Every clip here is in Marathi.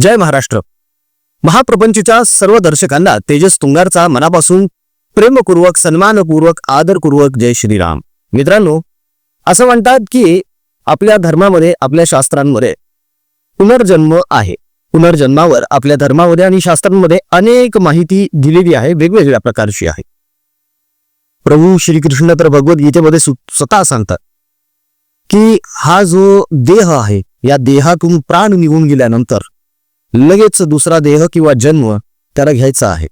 जय महाराष्ट्र. महाप्रपंचच्या सर्व दर्शकांना तेजस तुंगारचा मनापासून प्रेमपूर्वक सन्मानपूर्वक आदरपूर्वक जय श्रीराम. मित्रांनो असं म्हणतात की आपल्या धर्मामध्ये आपल्या शास्त्रांमध्ये पुनर्जन्म आहे. पुनर्जन्मावर आपल्या धर्मामध्ये आणि शास्त्रांमध्ये अनेक माहिती दिलेली आहे वेगवेगळ्या प्रकारची आहे. प्रभू श्रीकृष्ण तर भगवद्गीतेमध्ये स्वतः सांगतात की हा जो देह आहे या देहातून प्राण निघून गेल्यानंतर लगेच दुसरा देह किंवा जन्म त्याला घ्यायचा आहे.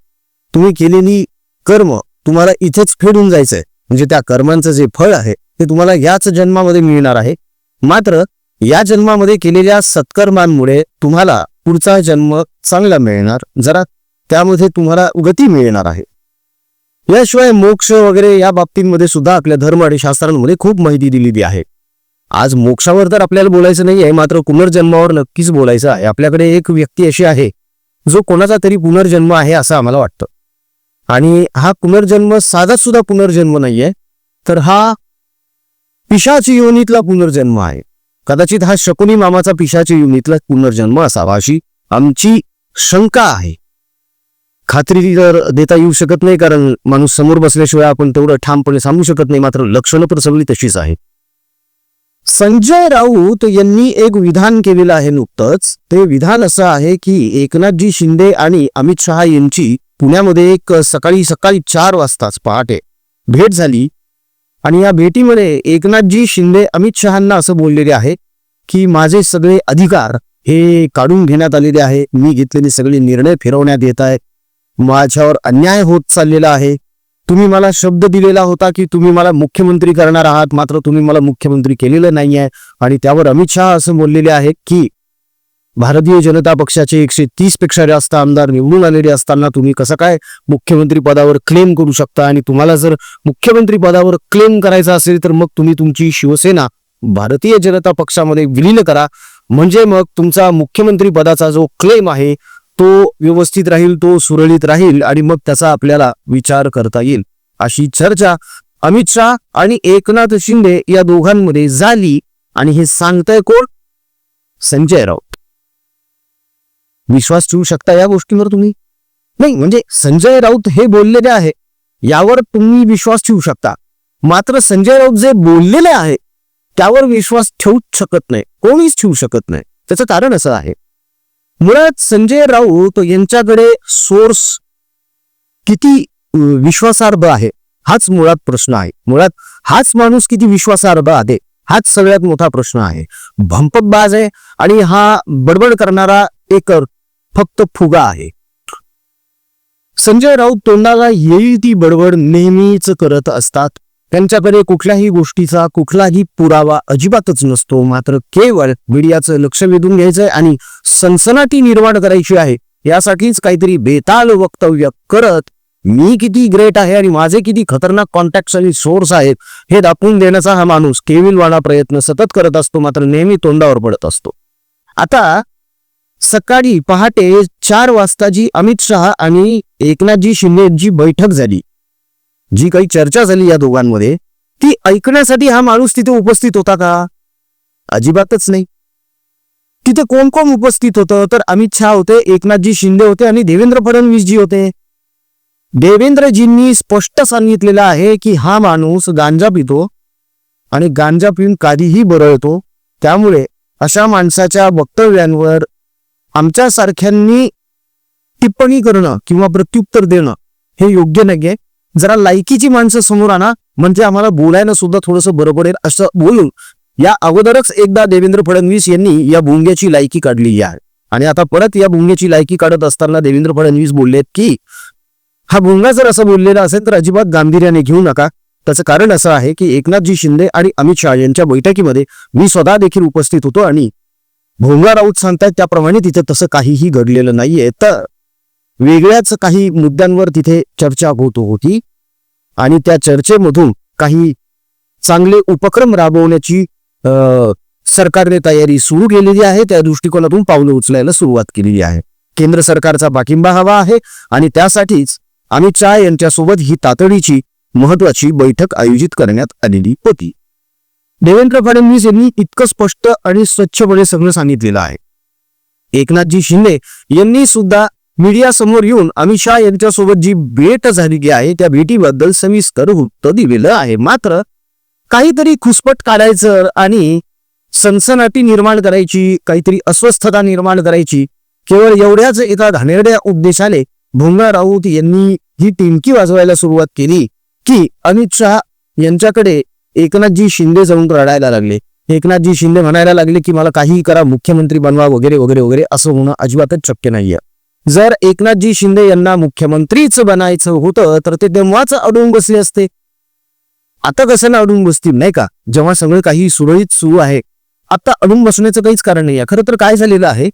तुम्ही केलेली कर्म तुम्हाला इथेच फेडून जायचंय. म्हणजे त्या कर्मांचं जे फळ आहे ते तुम्हाला याच जन्मामध्ये मिळणार आहे. मात्र या जन्मामध्ये केलेल्या सत्कर्मांमुळे तुम्हाला पुढचा जन्म चांगला मिळणार जरा त्यामध्ये तुम्हाला गती मिळणार आहे. याशिवाय मोक्ष वगैरे या बाबतींमध्ये सुद्धा आपल्या धर्म आणि शास्त्रांमध्ये खूप माहिती दिलेली आहे. आज मोक्षावर तर आपल्याला बोलायचं नाही आहे मात्र पुनर्जन्मावर नक्कीच बोलायचं आहे. आपल्याकडे एक व्यक्ती अशी आहे जो कोणाचा तरी पुनर्जन्म आहे असं आम्हाला वाटतं. आणि हा पुनर्जन्म साधा सुद्धा पुनर्जन्म नाहीये तर हा पिशाची योनीतला पुनर्जन्म आहे. कदाचित हा शकुनी मामाचा पिशाची योनीतला पुनर्जन्म असावा अशी आमची शंका आहे. खात्री तर देता येऊ शकत नाही कारण माणूस समोर बसल्याशिवाय आपण तेवढं ठामपणे सांगू शकत नाही मात्र लक्षणं तर सगळी तशीच आहे. संजय राऊत यांनी एक विधान केलेलं आहे नुकतंच. ते विधान असं आहे की एकनाथजी शिंदे आणि अमित शहा यांची पुण्यामध्ये एक सकाळी सकाळी चार वाजताच पहाटे भेट झाली. आणि या भेटीमध्ये एकनाथजी शिंदे अमित शहांना असं बोललेले आहे की माझे सगळे अधिकार हे काढून घेण्यात आलेले आहे. मी घेतलेले सगळे निर्णय फिरवण्यात येत आहे. माझ्यावर अन्याय होत चाललेला आहे. तुम्ही मला शब्द दिलेला होता की तुम्ही मला मुख्यमंत्री करणार आहात मात्र तुम्ही मला मुख्यमंत्री केलेलं नाही आहे आणि त्यावर अमित शहा असं बोललेले आहे की भारतीय जनता पक्षाचे एकशे तीसपेक्षा जास्त आमदार निवडून आलेले असताना तुम्ही कसं काय मुख्यमंत्री पदावर क्लेम करू शकता? आणि तुम्हाला जर मुख्यमंत्री पदावर क्लेम करायचा असेल तर मग तुम्ही तुमची शिवसेना भारतीय जनता पक्षामध्ये विलीन करा. म्हणजे मग तुमचा मुख्यमंत्री पदाचा जो क्लेम आहे तो व्यवस्थित राहील तो सुरळीत राहील आणि मग त्याचा आपल्याला विचार करता येईल. अशी चर्चा अमित शहा आणि एकनाथ शिंदे या दोघांमध्ये झाली आणि हे सांगताय कोण? संजय राऊत. विश्वास ठेवू शकता या गोष्टीवर तुम्ही? नाही म्हणजे संजय राऊत हे बोललेले आहे यावर तुम्ही विश्वास ठेवू शकता. मात्र संजय राऊत जे बोललेले आहे त्यावर विश्वास ठेवूच शकत नाही कोणीच ठेवू शकत नाही. त्याचं कारण असं आहे मुळात संजय राऊत यांच्याकडे सोर्स किती विश्वासार्ह आहे हाच मुळात प्रश्न आहे. मुळात हाच माणूस किती विश्वासार्ह आहे हाच सगळ्यात मोठा प्रश्न आहे. भंपकबाज आहे आणि हा बडबड करणारा एक फक्त फुगा आहे. संजय राऊत तोंडाला येईल ती बडबड नेहमीच करत असतात. त्यांच्याकडे कुठल्याही गोष्टीचा कुठलाही पुरावा अजिबातच नसतो. मात्र केवळ मीडियाचं लक्ष वेधून घ्यायचंय आणि सनसनाटी निर्माण करायची आहे. यासाठीच काहीतरी बेताल वक्तव्य करत मी किती ग्रेट आहे आणि माझे किती खतरनाक कॉन्टॅक्ट आणि सोर्स आहेत हे दाखवून देण्याचा हा माणूस केविलवाणा प्रयत्न सतत करत असतो मात्र नेहमी तोंडावर पडत असतो. आता सकाळी पहाटे चार वाजता जी अमित शहा आणि एकनाथजी शिंदे बैठक झाली. जी काही चर्चा झाली या दोघांमध्ये ती ऐकण्यासाठी हा माणूस तिथे उपस्थित होता का? अजिबातच नाही. तिथे कोण कोण उपस्थित होतं? तर अमित शहा होते एकनाथजी शिंदे होते आणि देवेंद्र फडणवीसजी होते. देवेंद्रजींनी स्पष्ट सांगितलेलं आहे की हा माणूस गांजा पितो आणि गांजा पिऊन काधीही बरळतो. त्यामुळे अशा माणसाच्या वक्तव्यांवर आमच्यासारख्यांनी टिप्पणी करणं किंवा प्रत्युत्तर देणं हे योग्य नाहीये. जरा लायकीची माणसं समोर आणा. म्हणजे आम्हाला बोलायला सुद्धा थोडंसं बरं पडेल असं बोलून या अगोदरच एकदा देवेंद्र फडणवीस यांनी या भुंग्याची लायकी काढली आहे आणि आता परत या भुंग्याची लायकी काढत असताना देवेंद्र फडणवीस बोललेत की हा भुंगा जर असं बोललेला असेल तर अजिबात गांभीर्याने घेऊ नका. त्याचं कारण असं आहे की एकनाथजी शिंदे आणि अमित शहा यांच्या बैठकीमध्ये मी स्वतः देखील उपस्थित होतो आणि भोंगा राऊत सांगतायत त्याप्रमाणे तिथे तसं काहीही घडलेलं नाहीये. तर वेगळ्याच काही मुद्द्यांवर तिथे चर्चा होत होती. आणि त्या चर्चेमधून काही चांगले उपक्रम राबवण्याची सरकारने तयारी सुरू केलेली आहे. त्या दृष्टिकोनातून पावलं उचलायला सुरुवात केलेली आहे. केंद्र सरकारचा पाठिंबा हवा आहे आणि त्यासाठीच अमित शहा यांच्यासोबत ही तातडीची महत्वाची बैठक आयोजित करण्यात आलेली होती. देवेंद्र फडणवीस यांनी इतकं स्पष्ट आणि स्वच्छपणे सगळं सांगितलेलं आहे. एकनाथजी शिंदे यांनी सुद्धा मीडिया समोर येऊन अमित शहा यांच्यासोबत जी भेट झालेली आहे त्या भेटीबद्दल सविस्तर वृत्त दिलेलं आहे. मात्र काहीतरी खुसपट काढायचं आणि सनसनाटी निर्माण करायची काहीतरी अस्वस्थता निर्माण करायची केवळ एवढ्याच एका घाणेरड्या उपदेशाने भुंगा राऊत यांनी ही टिमकी वाजवायला सुरुवात केली की अमित शहा यांच्याकडे एकनाथजी शिंदे जाऊन रडायला लागले. एकनाथजी शिंदे म्हणायला लागले की मला काहीही करा मुख्यमंत्री बनवा वगैरे वगैरे वगैरे असं होणं अजिबातच शक्य नाहीये. जर एकनाथजी शिंदे यांना मुख्यमंत्रीच बनायचं होतं तर ते तेव्हाच अडून बसले असते. आता कसं ना अडून बसतील नाही का? जेव्हा सगळं काही सुरळीत सुरू आहे आता अडून बसण्याचं काहीच कारण नाही आहे. खरं तर काय झालेलं आहे?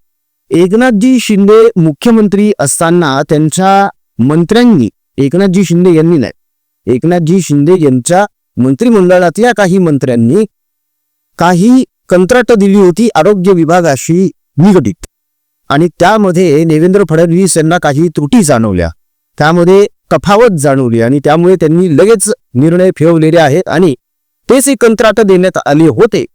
एकनाथजी शिंदे मुख्यमंत्री असताना त्यांच्या मंत्र्यांनी एकनाथजी शिंदे यांनी नाही एकनाथजी शिंदे यांच्या मंत्रिमंडळातल्या काही मंत्र्यांनी काही कंत्राट दिली होती आरोग्य विभागाशी निगडीत. आणि त्यामध्ये देवेंद्र फडणवीस यांना काही त्रुटी जाणवल्या. त्यामध्ये तफावत जाणवली आणि त्यामुळे त्यांनी लगेच निर्णय फिरवलेले आहेत आणि तेच एक कंत्राट देण्यात आले होते.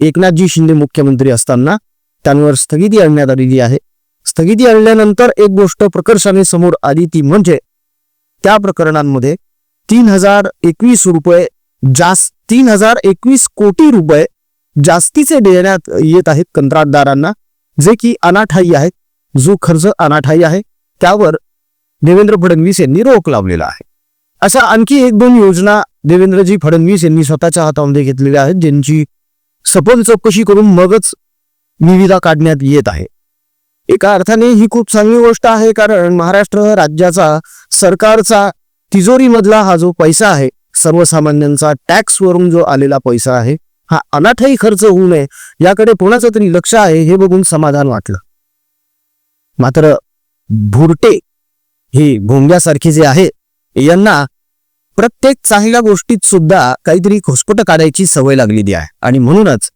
एकनाथजी शिंदे मुख्यमंत्री असताना त्यांवर स्थगिती आणण्यात आलेली आहे. स्थगिती आणल्यानंतर एक गोष्ट प्रकर्षाने समोर आली ती म्हणजे त्या प्रकरणांमध्ये तीन हजार एकवीस रुपये जास्त तीन हजार एकवीस कोटी रुपये जास्तीचे देण्यात येत आहेत कंत्राटदारांना. जे की अनाठाई आहे जो खर्च अनाठाई आहे त्यावर देवेंद्र फडणवीस यांनी रोख लावलेला आहे. अशा आणखी एक दोन योजना देवेंद्रजी फडणवीस यांनी स्वतःच्या हातामध्ये घेतलेल्या आहेत ज्यांची सखोल चौकशी करून मगच निविदा काढण्यात येत आहे. एका अर्थाने ही खूप चांगली गोष्ट आहे कारण महाराष्ट्र राज्याचा सरकारचा तिजोरीमधला हा जो पैसा आहे सर्वसामान्यांचा टॅक्स वरून जो आलेला पैसा आहे हा अनाथही खर्च होऊ नये याकडे कोणाचं तरी लक्ष आहे हे बघून समाधान वाटलं. मात्र भुरटे हे भोंग्यासारखे जे आहे यांना प्रत्येक चांगल्या गोष्टीत सुद्धा काहीतरी घोसपट काढायची सवय लागलेली आहे. आणि म्हणूनच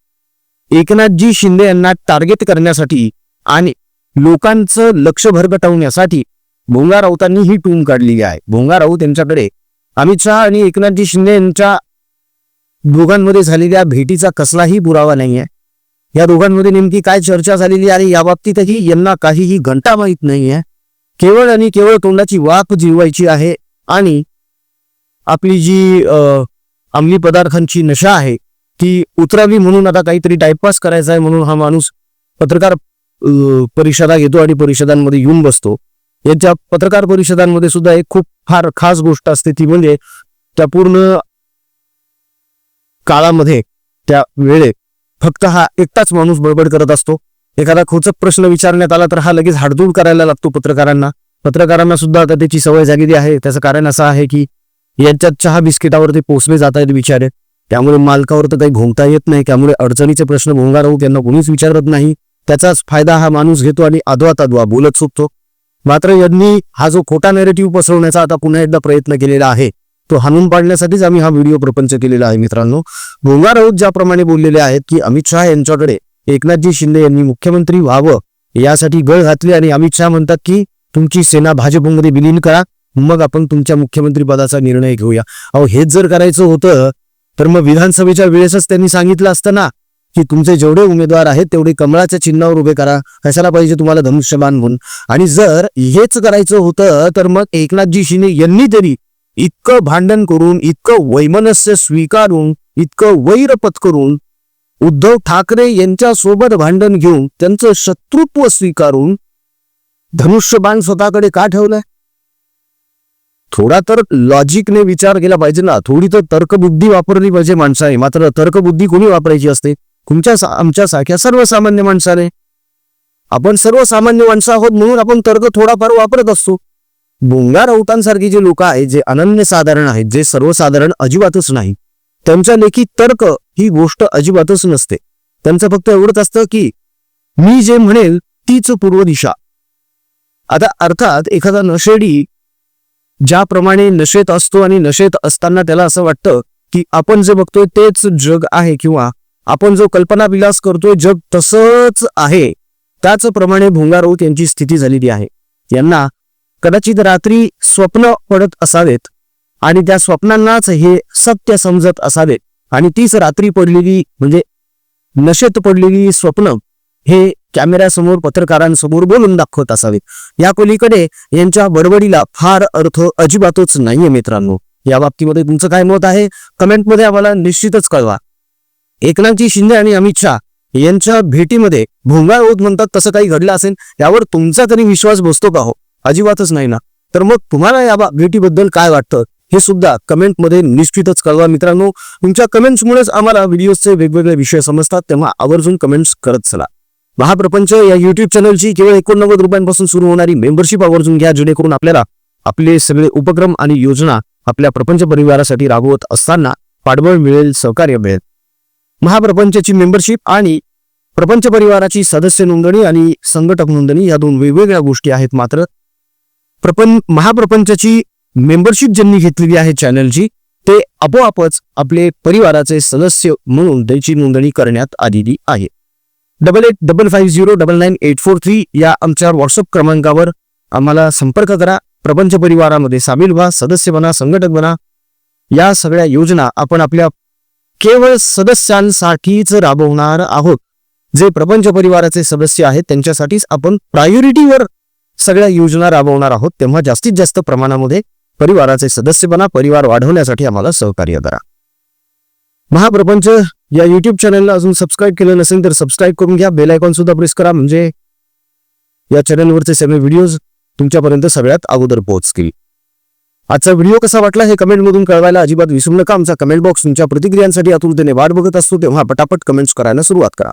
एकनाथजी शिंदे यांना टार्गेट करण्यासाठी आणि लोकांचं लक्ष भरगटवण्यासाठी भोंगा राऊतांनी ही टूम काढलेली आहे. भोंगा राऊत यांच्याकडे अमित शहा आणि एकनाथजी शिंदे यांच्या दोघांमध्ये झालेल्या भेटीचा कसलाही पुरावा नाहीये. या दोघांमध्ये नेमकी काय चर्चा झालेली आहे या बाबतीतही यांना काहीही घंटा माहीत नाहीये. केवळ आणि केवळ तोंडाची वाफ जिरवायची आहे आणि आपली जी अंमली पदार्थांची नशा आहे ती उतरावी म्हणून आता काहीतरी टाइमपास करायचा आहे म्हणून हा माणूस पत्रकार परिषदा घेतो आणि परिषदांमध्ये येऊन बसतो. यांच्या पत्रकार परिषदांमध्ये सुद्धा एक खूप फार खास गोष्ट असते ती म्हणजे त्या पूर्ण काळामध्ये त्या वेळेत फक्त हा एकटाच माणूस बडबड करत असतो. एखादा खोचक प्रश्न विचारण्यात आला तर हा लगेच हाडदूड करायला लागतो पत्रकारांना. पत्रकारांना सुद्धा आता त्याची सवय झालेली आहे. त्याचं कारण असं आहे की यांच्यात चहा बिस्किटावर ते पोचले जात आहेत विचारे त्यामुळे मालकावर तर काही घोंगता येत नाही. त्यामुळे अडचणीचे प्रश्न भोंगा राहू त्यांना कोणीच विचारत नाही. त्याचाच फायदा हा माणूस घेतो आणि अद्वा तद्वा बोलत सुटतो. मात्र यांनी हा जो खोटा नेरेटिव्ह पसरवण्याचा आता पुन्हा एकदा प्रयत्न केलेला आहे तो हाणून पाडण्यासाठीच आम्ही हा व्हिडिओ प्रपंच केलेला आहे मित्रांनो. भोंगा राऊत ज्याप्रमाणे बोललेले आहेत की अमित शहा यांच्याकडे एकनाथजी शिंदे यांनी मुख्यमंत्री व्हावं यासाठी गळ घातली आणि अमित शहा म्हणतात की तुमची सेना भाजपमध्ये विलीन करा मग आपण तुमच्या मुख्यमंत्री पदाचा निर्णय घेऊया. अहो हेच जर करायचं होतं तर मग विधानसभेच्या वेळेसच त्यांनी सांगितलं असतं ना की तुमचे जेवढे उमेदवार आहेत तेवढे कमळाच्या चिन्हावर उभे करा कशाला पाहिजे तुम्हाला धनुष्यबाण म्हणून. आणि जर हेच करायचं होतं तर मग एकनाथजी शिंदे यांनी तरी इतकं भांडण करून इतकं वैमनस्य स्वीकारून इतकं वैर पत्करून उद्धव ठाकरे यांच्या सोबत भांडण घेऊन त्यांचं शत्रुत्व स्वीकारून धनुष्यबाण स्वतःकडे का ठेवलंय? थोडा तर लॉजिकने विचार केला पाहिजे ना. थोडी तर तर्कबुद्धी वापरली पाहिजे माणसाने. मात्र तर्कबुद्धी कोणी वापरायची असते? तुमच्या आमच्या आमच्यासारख्या सर्वसामान्य माणसाने. आपण सर्वसामान्य माणसं आहोत म्हणून आपण तर्क थोडाफार वापरत असतो. बोंगा राऊतांसारखी जे लोक आहेत जे अनन्यसाधारण आहेत जे सर्वसाधारण अजिबातच नाही त्यांच्या लेखी तर्क ही गोष्ट अजिबातच नसते. त्यांचं फक्त एवढंच असतं की मी जे म्हणेल तीच पूर्व दिशा. आता अर्थात एखादा नशेडी ज्याप्रमाणे नशेत असतो आणि नशेत असताना त्याला असं वाटतं की आपण जे बघतोय तेच जग आहे किंवा आपण जो कल्पना विलास करतोय जग तसंच आहे त्याचप्रमाणे भोंगा राऊत यांची स्थिती झालेली आहे. यांना कदाचित रात्री स्वप्न पडत असावेत आणि त्या स्वप्नांनाच हे सत्य समजत असावेत. आणि तीच रात्री पडलेली म्हणजे नशेत पडलेली स्वप्न हे कॅमेऱ्यासमोर पत्रकारांसमोर बोलून दाखवत असावेत. या कोलीकडे यांच्या बडबडीला फार अर्थ अजिबातच नाहीये मित्रांनो. या बाबतीमध्ये तुमचं काय मत आहे? कमेंटमध्ये आम्हाला निश्चितच कळवा. एकनाथजी शिंदे आणि अमित शहा यांच्या भेटीमध्ये भोंगाळ होत म्हणतात तसं काही घडलं असेल यावर तुमचा तरी विश्वास बसतो का हो? अजिबातच नाही ना. तर मग तुम्हाला या बा- भेटीबद्दल काय वाटतं? हे सुद्धा कमेंटमध्ये निश्चितच कळवा मित्रांनो. तुमच्या कमेंट्समुळेच आम्हाला व्हिडिओचे वेगवेगळे विषय समजतात तेव्हा आवर्जून कमेंट्स करत चला. महाप्रपंच या युट्यूब चॅनलची केवळ एकोणनव्वद रुपयांपासून सुरू होणारी मेंबरशिप आवर्जून घ्या जेणेकरून आपल्याला आपले सगळे उपक्रम आणि योजना आपल्या प्रपंच परिवारासाठी राबवत असताना पाठबळ मिळेल सहकार्य मिळेल. महाप्रपंचची मेंबरशिप आणि प्रपंच परिवाराची सदस्य नोंदणी आणि संघटक नोंदणी या दोन वेगवेगळ्या गोष्टी आहेत मात्र प्रपंच महाप्रपंचची मेंबरशिप ज्यांनी घेतलेली आहे चॅनलची ते आपोआपच आपले परिवाराचे सदस्य म्हणून त्यांची नोंदणी करण्यात आलेली आहे. Double eight double five zero double nine eight four three या आमच्या व्हॉट्सअप क्रमांकावर आम्हाला संपर्क करा. प्रपंच परिवारामध्ये सामील व्हा सदस्य बना संघटक बना. या सगळ्या योजना आपण आपल्या केवळ सदस्यांसाठीच राबवणार आहोत. जे प्रपंच परिवाराचे सदस्य आहेत त्यांच्यासाठीच आपण प्रायोरिटीवर सगळ्या योजना राबवणार आहोत तेव्हा जास्तीत जास्त प्रमाणामध्ये परिवाराचे सदस्य बना परिवार वाढवण्यासाठी आम्हाला सहकार्य करा. महाप्रपंच या युट्यूब चॅनलला अजून सबस्क्राईब केलं नसेल तर सबस्क्राईब करून घ्या बेल आयकॉन सुद्धा प्रेस करा म्हणजे या चॅनलवरचे सगळे व्हिडिओज तुमच्यापर्यंत सगळ्यात अगोदर पोहोचतील. आजचा व्हिडिओ कसा वाटला हे कमेंटमधून कळवायला अजिबात विसरू नका आमचा कमेंट बॉक्स तुमच्या प्रतिक्रियांसाठी आतुरतेने वाट बघत असतो तेव्हा पटापट कमेंट्स करायला सुरुवात करा.